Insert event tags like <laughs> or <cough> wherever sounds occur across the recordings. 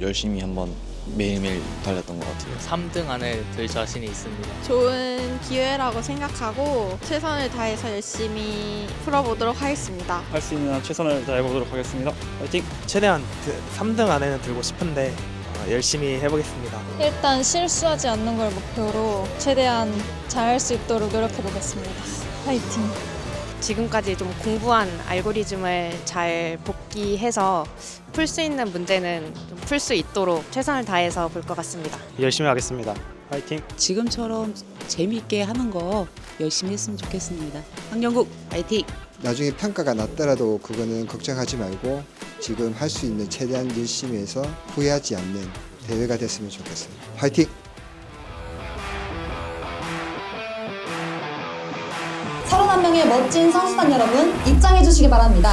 열심히 한번 매일매일 달렸던 것 같아요. 3등 안에 들 자신이 있습니다. 좋은 기회라고 생각하고 최선을 다해서 열심히 풀어보도록 하겠습니다. 할 수 있는 한 최선을 다해보도록 하겠습니다. 화이팅! 최대한 3등 안에는 들고 싶은데 어, 열심히 해보겠습니다. 일단 실수하지 않는 걸 목표로 최대한 잘할 수 있도록 노력해 보겠습니다. 파이팅! 지금까지 좀 공부한 알고리즘을 잘 복귀해서 풀 수 있는 문제는 풀 수 있도록 최선을 다해서 볼 것 같습니다. 열심히 하겠습니다. 화이팅! 지금처럼 재미있게 하는 거 열심히 했으면 좋겠습니다. 황영국 파이팅! 나중에 평가가 낮더라도 그거는 걱정하지 말고 지금 할 수 있는 최대한 열심히 해서 후회하지 않는 대회가 됐으면 좋겠습니다. 화이팅! 명의 멋진 선수단 여러분 입장해 주시기 바랍니다.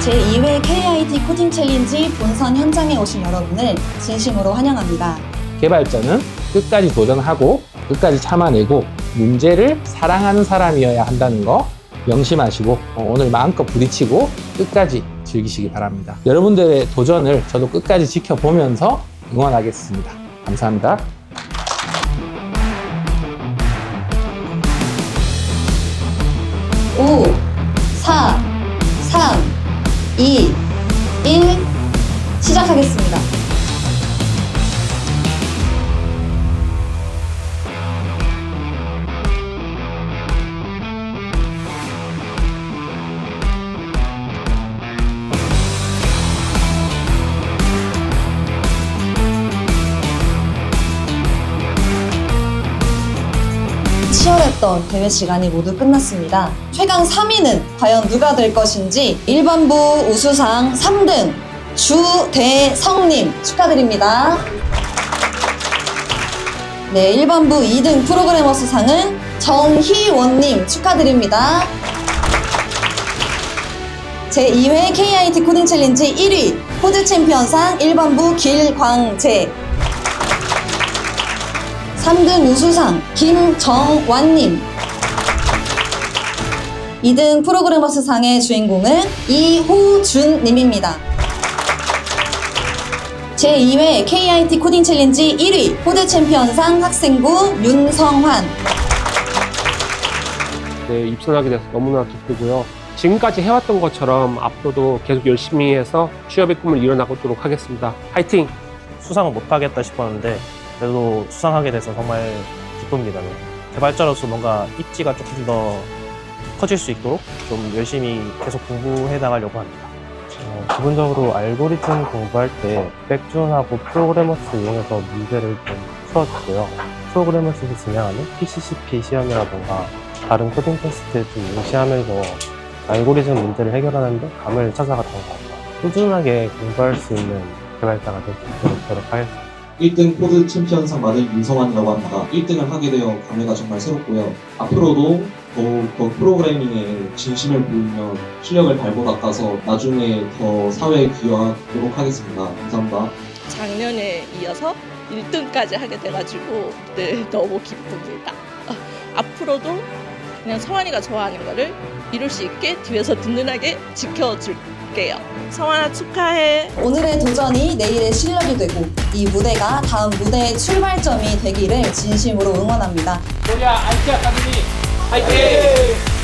제2회 KIT 코딩 챌린지 본선 현장에 오신 여러분을 진심으로 환영합니다. 개발자는 끝까지 도전하고 끝까지 참아내고 문제를 사랑하는 사람이어야 한다는 거 명심하시고 어, 오늘 마음껏 부딪히고 끝까지 즐기시기 바랍니다. 여러분들의 도전을 저도 끝까지 지켜보면서 응원하겠습니다. 감사합니다. 오, 치열했던 대회 시간이 모두 끝났습니다. 최강 3위는 과연 누가 될 것인지 일반부 우수상 3등 주대성님 축하드립니다. 네, 일반부 2등 프로그래머 수상은 정희원님 축하드립니다. 제2회 KIT 코딩 챌린지 1위 코드 챔피언상 일반부 길광재 3등 우수상 김정완님 2등 프로그래머스 상의 주인공은 이호준님입니다. 제2회 KIT 코딩 챌린지 1위 코드 챔피언상 학생부 윤성환 네, 입선하게 돼서 너무나 기쁘고요. 지금까지 해왔던 것처럼 앞으로도 계속 열심히 해서 취업의 꿈을 이뤄나가도록 하겠습니다. 화이팅! 수상을 못하겠다 싶었는데 그래도 수상하게 돼서 정말 기쁩니다. 네. 개발자로서 뭔가 입지가 조금 더 커질 수 있도록 좀 열심히 계속 공부해 나가려고 합니다. 어, 기본적으로 알고리즘 공부할 때 백준하고 프로그래머스 이용해서 문제를 좀 풀어주고요. 프로그래머스에서 진행하는 PCCP 시험이라던가 다른 코딩 테스트를 좀 응시하면서 알고리즘 문제를 해결하는데 감을 찾아갔던 것 같아요. 꾸준하게 공부할 수 있는 개발자가 될수 있도록 노력하겠습니다. 1등 코드 챔피언상 받은 윤성환이라고 합니다. 1등을 하게 되어 감회가 정말 새롭고요. 앞으로도 더욱 더 프로그래밍에 진심을 보이며 실력을 발보 닦아서 나중에 더 사회에 기여하도록 하겠습니다. 감사합니다. 작년에 이어서 1등까지 하게 돼가지고 네, 너무 기쁩니다. 아, <laughs> 앞으로도 그냥 성환이가 좋아하는 거를 이룰 수 있게 뒤에서 든든하게 지켜줄 게요. 성환아 축하해. 오늘의 도전이 내일의 실력이 되고 이 무대가 다음 무대의 출발점이 되기를 진심으로 응원합니다. 코리아 IT 아카데미 화이팅!